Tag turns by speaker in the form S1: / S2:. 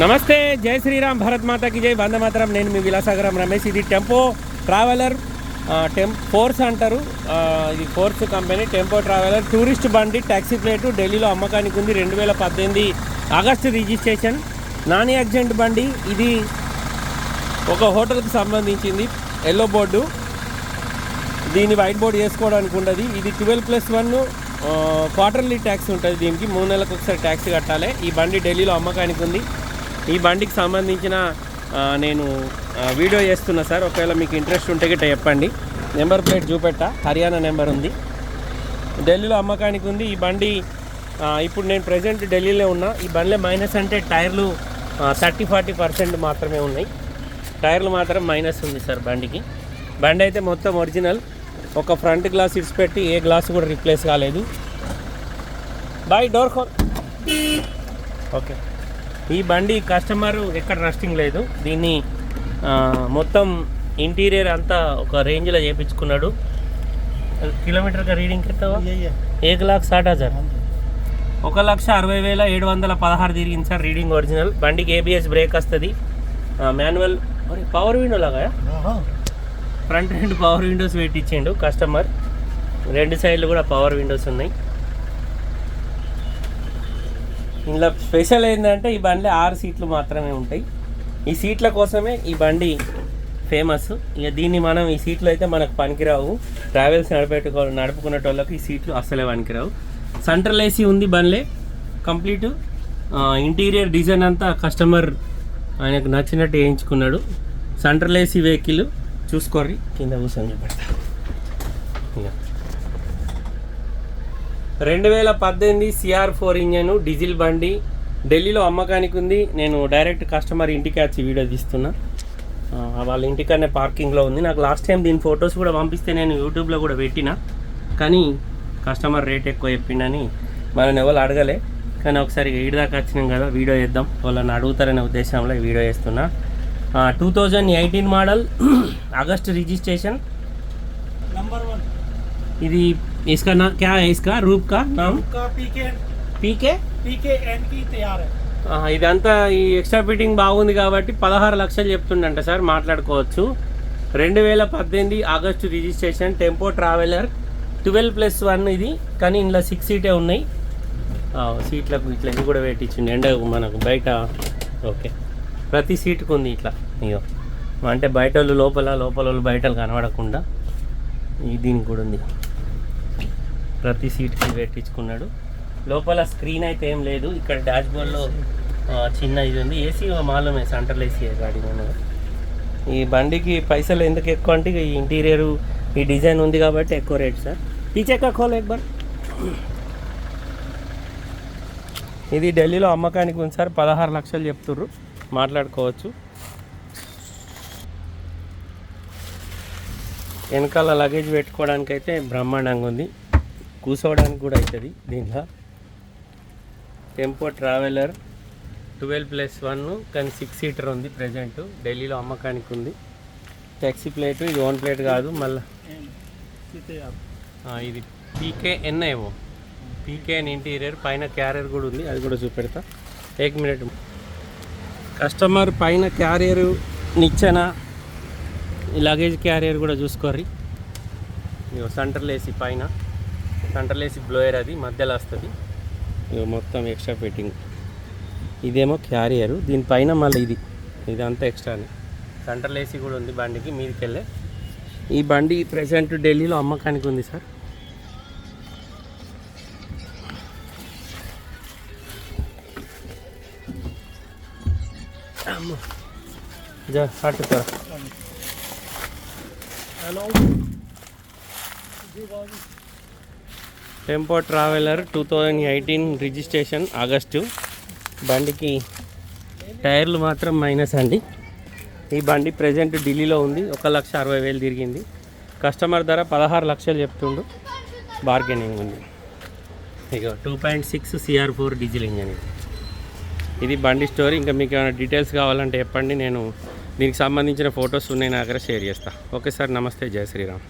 S1: నమస్తే జై శ్రీరామ్ భరత్ మాతకి జై. వంద నేను మీ విలాసాగరం రమేష్. ఇది టెంపో ట్రావెలర్ టెం ఫోర్స్ అంటారు. ఇది force company tempo traveller tourist బండి ట్యాక్సీ ప్లేటు ఢిల్లీలో అమ్మకానికి ఉంది రెండు వేల పద్దెనిమిది ఆగస్టు రిజిస్ట్రేషన్. నాన్ యాక్సిడెంట్ బండి ఇది ఒక హోటల్కి సంబంధించింది ఎల్లో బోర్డు. దీన్ని వైట్ బోర్డు చేసుకోవడానికి ఉండదు. ఇది twelve plus one quarterly tax ఉంటుంది దీనికి. మూడు నెలలకు ఒకసారి ట్యాక్స్ కట్టాలి. ఈ బండి ఢిల్లీలో అమ్మకానికి ఉంది. ఈ బండికి సంబంధించిన నేను వీడియో చేస్తున్నా సార్. ఒకవేళ మీకు ఇంట్రెస్ట్ ఉంటే గిట్ట చెప్పండి. నెంబర్ ప్లేట్ చూపెట్ట. హర్యానా నెంబర్ ఉంది. ఢిల్లీలో అమ్మకానికి ఉంది. ఈ బండి ఇప్పుడు నేను ప్రజెంట్ ఢిల్లీలో ఉన్నా. ఈ బండిలో మైనస్ అంటే టైర్లు థర్టీ ఫార్టీ పర్సెంట్ మాత్రమే ఉన్నాయి. టైర్లు మాత్రం మైనస్ ఉంది సార్ బండికి. బండి అయితే మొత్తం ఒరిజినల్. ఒక ఫ్రంట్ గ్లాస్ ఇడ్స్ పెట్టి ఏ గ్లాస్ కూడా రీప్లేస్ కాలేదు. బాయ్ డోర్ ఖోల్ ఓకే. ఈ బండి కస్టమర్ ఎక్కడ రస్టింగ్ లేదు. దీన్ని మొత్తం ఇంటీరియర్ అంతా ఒక రేంజ్లో చేయించుకున్నాడు కిలోమీటర్గా రీడింగ్ ఎత్తావా? ఏక లాక్ సాట్ హజార్. ఒక లక్ష అరవై వేల ఏడు వందల పదహారు తిరిగింది సార్ రీడింగ్ ఒరిజినల్ బండికి ఏబిఎస్ బ్రేక్ వస్తుంది. మాన్యువల్ పవర్ విండో లాగా? ఫ్రంట్ రెండు పవర్ విండోస్ పెట్టించిండు కస్టమర్ రెండు సైడ్లు కూడా పవర్ విండోస్ ఉన్నాయి. ఇందులో స్పెషల్ ఏంటంటే ఈ బండిలో ఆరు సీట్లు మాత్రమే ఉంటాయి. ఈ సీట్ల కోసమే ఈ బండి ఫేమస్. ఇక దీన్ని మనం ఈ సీట్లు అయితే మనకు పనికిరావు. ట్రావెల్స్ నడిపెట్టుకో నడుపుకునేటోళ్ళకి ఈ సీట్లు అస్సలే పనికిరావు. సెంట్రల్ ఏసీ ఉంది బండ్లే. కంప్లీట్. ఇంటీరియర్ డిజైన్ అంతా కస్టమర్ ఆయనకు నచ్చినట్టు వేయించుకున్నాడు. సెంట్రల్ ఏసీ వెహికల్ చూసుకోర్రి. కింద కూర్చొని పెడతా ఇక. రెండు వేల పద్దెనిమిది సిఆర్ ఫోర్ ఇంజన్ డీజిల్ బండి ఢిల్లీలో అమ్మకానికి ఉంది నేను డైరెక్ట్ కస్టమర్ ఇంటికి వచ్చి వీడియో తీస్తున్నా. వాళ్ళ ఇంటికనే పార్కింగ్లో ఉంది. నాకు లాస్ట్ టైం దీని ఫొటోస్ కూడా పంపిస్తే నేను యూట్యూబ్లో కూడా పెట్టిన. కానీ కస్టమర్ రేట్ ఎక్కువ చెప్పిండని మనం ఎవరు అడగలే. కానీ ఒకసారి ఈడి దాకా వచ్చినాం కదా వీడియో చేద్దాం. వాళ్ళని అడుగుతారనే ఉద్దేశంలో వీడియో చేస్తున్నా. Two thousand eighteen model
S2: August registration
S1: ఇది इसका ना क्या है इसका रूप का नाम
S2: का पीके
S1: పీకే
S2: पीके एन की तैयार है
S1: ఇదంతా ఈ ఎక్స్ట్రా ఫిట్టింగ్ బాగుంది కాబట్టి పదహారు లక్షలు చెప్తుండంట సార్ మాట్లాడుకోవచ్చు రెండు వేల పద్దెనిమిది August registration tempo traveller twelve plus one ఇది కానీ ఇందులో సిక్స్ సీటే ఉన్నాయి ఆ, సీట్లకు ఇట్లా ఇది కూడా పెట్టించింది ఎండ మనకు బయట ఓకే ప్రతి సీటుకు ఉంది ఇట్లా ఇగో అంటే బయట వాళ్ళు లోపల లోపల వాళ్ళు బయట కనబడకుండా ఈ దీనికి కూడా ఉంది ప్రతి సీట్కి పెట్టించుకున్నాడు. లోపల స్క్రీన్ అయితే ఏం లేదు. ఇక్కడ డాష్ బోర్డ్లో చిన్న ఇది ఉంది. ఏసీ మాలమే సెంట్రల్ ఏసీ గాడి మన ఈ బండికి పైసలు ఎందుకు ఎక్కువ అంటే ఈ ఇంటీరియర్ ఈ డిజైన్ ఉంది కాబట్టి ఎక్కువ రేట్ సార్ పీచెక్క ఖోల్ ఎక్ బార్. ఇది ఢిల్లీలో అమ్మకానికి ఉంది సార్ పదహారు లక్షలు చెప్తుర్రు. మాట్లాడుకోవచ్చు. వెనకాల లగేజ్ పెట్టుకోవడానికి అయితే బ్రహ్మాండంగా ఉంది. కూర్చోవడానికి కూడా అవుతుంది దీంట్లో. Tempo traveller twelve plus one కానీ సిక్స్ సీటర్ ఉంది ప్రజెంట్ ఢిల్లీలో అమ్మకానికి ఉంది. ట్యాక్సీ ప్లేట్ ఇది ఓన్ ప్లేట్ కాదు మళ్ళీ. ఇది పీకే ఎన్ఐఓ పీకే అని ఇంటీరియర్ పైన క్యారియర్ కూడా ఉంది అది కూడా చూపెడతా. ఏక్ మినిట్ కస్టమర్ పైన క్యారియర్ నిచ్చెన లగేజ్ క్యారియర్ కూడా చూసుకోర్రీ. సెంటర్లు వేసి పైన. కంట్రలేసి బ్లోయర్ అది మధ్యలో వస్తుంది. ఇక మొత్తం ఎక్స్ట్రా ఫిట్టింగ్ ఇదేమో క్యారియరు దీనిపైన మళ్ళీ ఇది. ఇదంతా ఎక్స్ట్రానే ఏసీ కూడా ఉంది బండికి మీదకి వెళ్ళే ఈ బండి ప్రజెంట్ ఢిల్లీలో అమ్మకానికి ఉంది సార్. జా
S2: hello
S1: tempo traveller two thousand eighteen registration August. బండికి టైర్లు మాత్రం మైనస్ అండి. ఈ బండి ప్రజెంట్ ఢిల్లీలో ఉంది. ఒక లక్ష అరవై వేలు తిరిగింది. కస్టమర్ ధర పదహారు లక్షలు చెప్తుండు. బార్గెనింగ్ ఉంది. ఇక two point six CR four diesel engine ఇది. ఇది బండి స్టోరీ. ఇంకా మీకు ఏమైనా డీటెయిల్స్ కావాలంటే చెప్పండి. నేను దీనికి సంబంధించిన ఫొటోస్ ఉన్నాయి. నా దగ్గర షేర్ చేస్తా. Okay sir. నమస్తే. జయ శ్రీరామ్.